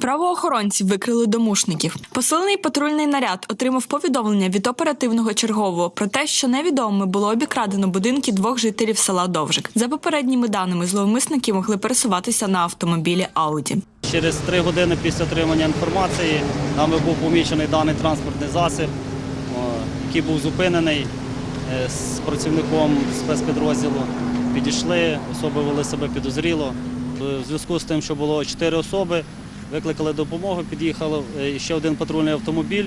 Правоохоронці викрили домушників. Посилений патрульний наряд отримав повідомлення від оперативного чергового про те, що невідомими було обікрадено будинки двох жителів села Довжик. За попередніми даними, зловмисники могли пересуватися на автомобілі Ауді. Через три години після отримання інформації нами був помічений даний транспортний засіб, який був зупинений е, з працівником спецпідрозділу. Підійшли, особи вели себе підозріло. У зв'язку з тим, що було чотири особи, викликали допомогу, під'їхав е, ще один патрульний автомобіль.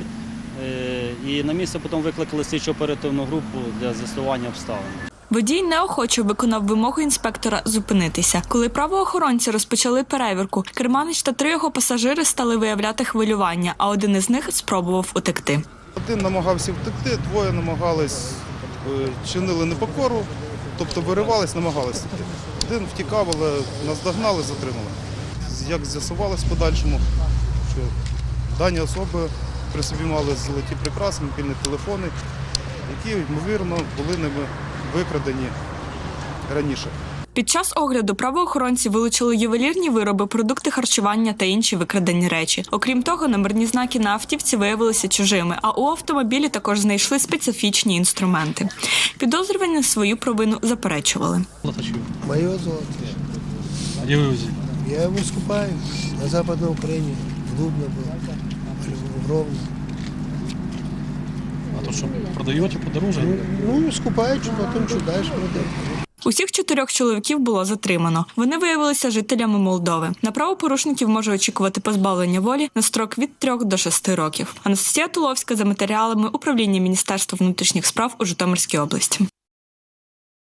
е, І на місце потім викликали слідчо оперативну групу для з'ясування обставин. Водій неохоче виконав вимогу інспектора зупинитися. Коли правоохоронці розпочали перевірку, керманич та три його пасажири стали виявляти хвилювання, а один із них спробував утекти. Один намагався втекти, двоє намагались, е, чинили непокору, тобто виривались, намагались втекти. Один втікав, але нас догнали, затримали. Як з'ясувалось в подальшому, що дані особи при собі мали золоті прикраси, мобільні телефони, які, ймовірно, були ними викрадені раніше. Під час огляду правоохоронці вилучили ювелірні вироби, продукти харчування та інші викрадені речі. Окрім того, номерні знаки на автівці виявилися чужими, а у автомобілі також знайшли специфічні інструменти. Підозрювані свою провину заперечували. Мое золото. А вы его взяли? Я его скупаю на Западной Украине. В Дубно был, в Ровно. А то что, продаете подороже? Ну, скупаю, что потом что дальше продаю. Усіх чотирьох чоловіків було затримано. Вони виявилися жителями Молдови. На правопорушників може очікувати позбавлення волі на строк від 3 до 6 років. Анастасія Туловська за матеріалами управління Міністерства внутрішніх справ у Житомирській області.